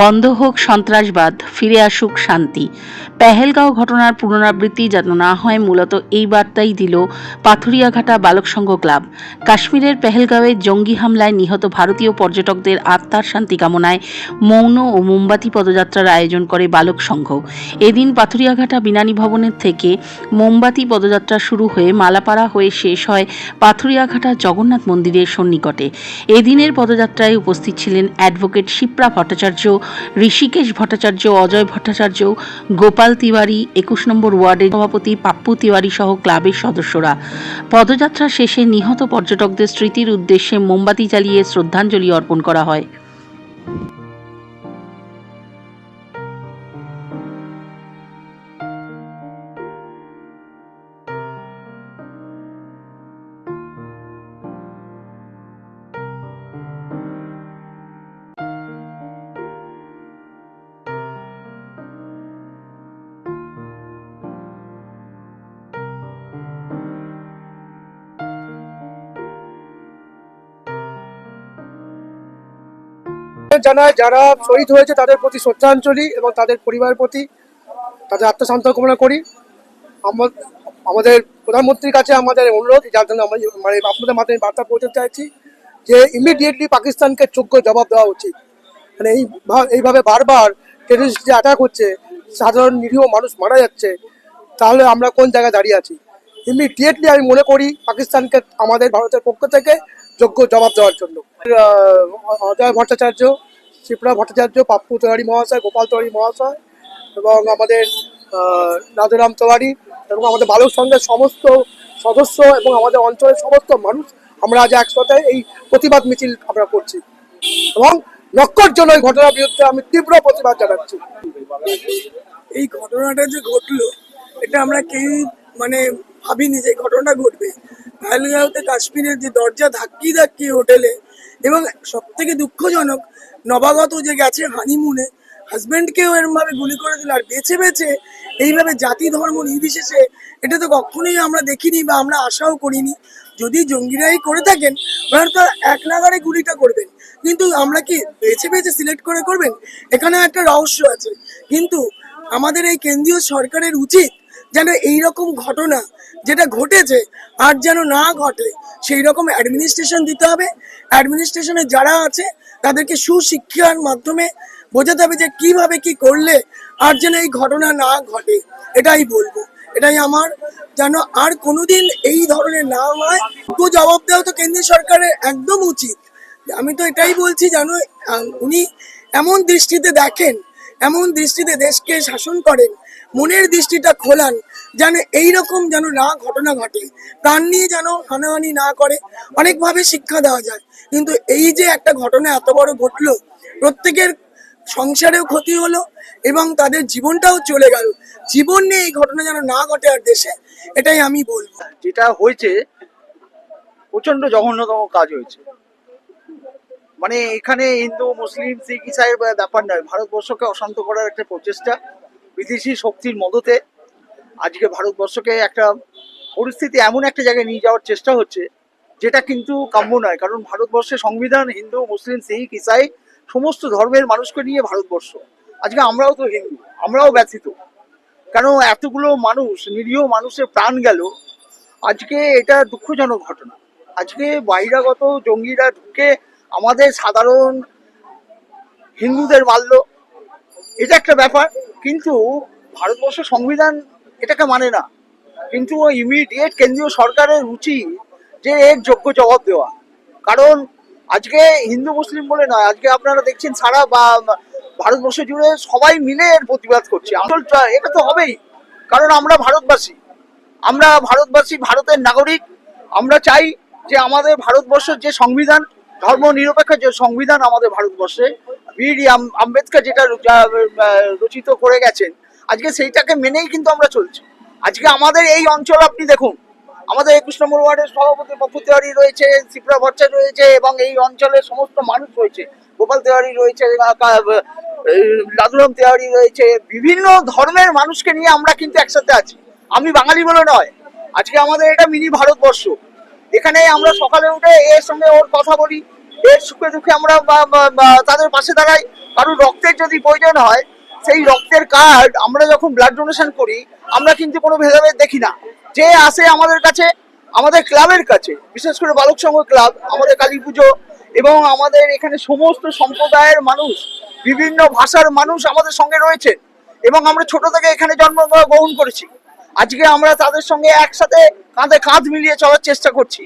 বন্ধ হোক, সন্ত্রাসবাদ, ফিরে আসুক শান্তি। পেহেলগাঁও ঘটনার পুনরাবৃত্তি যেন না হয়, মূলত এই বার্তাই দিল পাথুরিয়াঘাটা বালক সংঘ ক্লাব। কাশ্মীরের পেহেলগাঁওয়ে জঙ্গি হামলায় নিহত ভারতীয় পর্যটকদের আত্মার শান্তি কামনায় মৌন ও মোমবাতি পদযাত্রার আয়োজন করে বালক সংঘ। এদিন পাথুরিয়াঘাটা বিনানী ভবনের থেকে মোমবাতি পদযাত্রা শুরু হয়ে মালাপাড়া হয়ে শেষ হয় পাথুরিয়াঘাটা জগন্নাথ মন্দিরের সন্নিকটে। এদিনের পদযাত্রায় উপস্থিত ছিলেন অ্যাডভোকেট শিপ্রা ভট্টাচার্য ঋষিকেশ ভট্টাচার্য, অজয় ভট্টাচার্য, গোপাল তিওয়ারি, একুশ নম্বর ওয়ার্ডের সভাপতি পাপ্পু তিওয়ারি সহ ক্লাবের সদস্যরা। পদযাত্রা শেষে নিহত পর্যটকদের স্মৃতির উদ্দেশ্যে মোমবাতি জ্বালিয়ে শ্রদ্ধাঞ্জলি অর্পণ করা হয়। জানায় যারা শহীদ হয়েছে, তাদের প্রতি শ্রদ্ধাঞ্জলি এবং তাদের পরিবারের প্রতি তাদের আত্মশান্ত কামনা করি। আমা- আমাদের প্রধানমন্ত্রীর কাছে আমাদের অনুরোধ, যার জন্য আমরা মানে আপনাদের মাধ্যমে বার্তা পৌঁছতে চাইছি যে ইমিডিয়েটলি পাকিস্তানকে যোগ্য জবাব দেওয়া উচিত। মানে এই এইভাবে বারবার টেরিস্ট যে অ্যাটাক হচ্ছে, সাধারণ নিরীহ মানুষ মারা যাচ্ছে, তাহলে আমরা কোন জায়গায় দাঁড়িয়ে আছি? ইমিডিয়েটলি আমি মনে করি পাকিস্তানকে আমাদের ভারতের পক্ষ থেকে যোগ্য জবাব দেওয়ার জন্য। অজয় ভট্টাচার্য, শিপ্রা ভট্টাচার্য, পাপ্পু তেওয়ারি মহাশয়, গোপাল তেওয়ারি মহাশয় এবং আমাদের রাজারাম তেওয়ারি এবং আমাদের বালক সংঘের সমস্ত সদস্য এবং আমাদের অঞ্চলের সমস্ত মানুষ আমরা আজ একসাথে এই প্রতিবাদ মিছিল আমরা করছি এবং নক্করজনক এই ঘটনার বিরুদ্ধে আমি তীব্র প্রতিবাদ জানাচ্ছি। এই ঘটনাটা যে ঘটলো, এটা আমরা কেউ মানে ভাবিনি যে ঘটনা ঘটবে। ভালগাঁওতে কাশ্মীরের যে দরজা ধাক্কি ধাক্কি হোটেলে এবং সব থেকে দুঃখজনক, নবাগত যে গেছে হানিমুনে হাজব্যান্ডকেও এরমভাবে গুলি করে দিল আর বেছে বেছে এইভাবে জাতি ধর্ম নির্বিশেষে, এটা তো কখনোই আমরা দেখিনি বা আমরা আশাও করিনি। যদি জঙ্গিরাই করে থাকেন ওনারা তো এক নাগারে গুলিটা করবেন। কিন্তু আমরা কি বেছে বেছে সিলেক্ট করে করবেন? এখানে একটা রহস্য আছে। কিন্তু আমাদের এই কেন্দ্রীয় সরকারের উচিত যেন এই রকম ঘটনা যেটা ঘটেছে আর যেন না ঘটে সেই রকম অ্যাডমিনিস্ট্রেশন দিতে হবে। অ্যাডমিনিস্ট্রেশনে যারা আছে, তাদেরকে সুশিক্ষার মাধ্যমে বোঝাতে হবে যে কীভাবে কি করলে আর যেন এই ঘটনা না ঘটে, এটাই বলব। এটাই আমার, যেন আর কোনোদিন এই ধরনের না হয়। তো জবাব দেওয়া তো কেন্দ্রীয় সরকারের একদম উচিত। আমি তো এটাই বলছি যেন উনি এমন দৃষ্টিতে দেখেন এমন দৃষ্টিতে দেশকে শাসন করেন, মনের দৃষ্টিটা খোলান, যেন এই রকম যেন না ঘটনা ঘটে। প্রাণ নিয়ে যেন হানাহানি না করে, অনেকভাবে শিক্ষা দেওয়া যায়। কিন্তু এই যে একটা ঘটনা এত বড় ঘটলো, প্রত্যেকের সংসারেও ক্ষতি হলো এবং তাদের জীবনটাও চলে গেল। জীবন নিয়ে এই ঘটনা যেন না ঘটে আর দেশে, এটাই আমি বলব। যেটা হয়েছে প্রচণ্ড জঘন্যতম কাজ হয়েছে। মানে এখানে হিন্দু, মুসলিম, শিখ ইসাইয়ের ব্যাপার নয়। ভারতবর্ষকে অশান্ত করার একটা প্রচেষ্টা বিদেশি শক্তির মদতে আজকে ভারতবর্ষকে একটা পরিস্থিতি এমন একটা জায়গায় নিয়ে যাওয়ার চেষ্টা হচ্ছে, যেটা কিন্তু কাম্য নয়। কারণ ভারতবর্ষের সংবিধান, হিন্দু, মুসলিম, শিখ ইসাই সমস্ত ধর্মের মানুষকে নিয়ে ভারতবর্ষ। আজকে আমরাও তো হিন্দু, আমরাও ব্যথিত। কারণ এতগুলো মানুষ, নিরীহ মানুষের প্রাণ গেল, আজকে এটা দুঃখজনক ঘটনা। আজকে বহিরাগত জঙ্গিরা ঢুকে আমাদের সাধারণ হিন্দুদের মারল এটা একটা ব্যাপার, কিন্তু ভারতবর্ষ সংবিধান এটাকে মানে না। কিন্তু ইমিডিয়েট কেন্দ্রীয় সরকারের উচিত যে এর যোগ্য জবাব দেওয়া। কারণ আজকে হিন্দু মুসলিম বলে নয়, আজকে আপনারা দেখছেন সারা বা ভারতবর্ষ জুড়ে সবাই মিলে এর প্রতিবাদ করছে। আসল এটা তো হবেই। কারণ আমরা ভারতবাসী। আমরা ভারতবাসী, ভারতের নাগরিক। আমরা চাই যে আমাদের ভারতবর্ষের যে সংবিধান ধর্ম নিরপেক্ষ যে সংবিধান আমাদের ভারতবর্ষে, বি ডি আম্বেদকর যেটা রচিত করে গেছেন, আজকে সেইটাকে মেনেই কিন্তু আমরা চলছি। আজকে আমাদের এই অঞ্চল আপনি দেখুন, আমাদের একুশ নম্বর ওয়ার্ডের সভাপতি পপ্পু তেওয়ারি রয়েছে, শিপ্রা ভট্টাচার্য রয়েছে এবং এই অঞ্চলের সমস্ত মানুষ রয়েছে। গোপাল তেওয়ারি রয়েছে লাদুরাম তেওয়ারি রয়েছে, বিভিন্ন ধর্মের মানুষকে নিয়ে আমরা কিন্তু একসাথে আছি। আমি বাঙালি বলে নয়, আজকে আমাদের এটা মিনি ভারতবর্ষ। এখানে আমরা সকালে উঠে এর সঙ্গে ওর কথা বলি। এর সুখে দুঃখে আমরা তাদের পাশে দাঁড়াই। কারণ রক্তের যদি প্রয়োজন হয়, সেই রক্তের কার্ড আমরা যখন ব্লাড ডোনেশন করি, আমরা কিন্তু কোনো ভেদাভেদ দেখি না। যে আসে আমাদের কাছে, আমাদের ক্লাবের কাছে, বিশেষ করে বালক সংঘ ক্লাব আমাদের কালী পুজো এবং আমাদের এখানে সমস্ত সম্প্রদায়ের মানুষ, বিভিন্ন ভাষার মানুষ আমাদের সঙ্গে রয়েছে এবং আমরা ছোট থেকে এখানে জন্মগ্রহণ করেছি। আজকে আমরা তাদের সঙ্গে একসাথে কাঁধে কাঁধ মিলিয়ে চলার চেষ্টা করছি।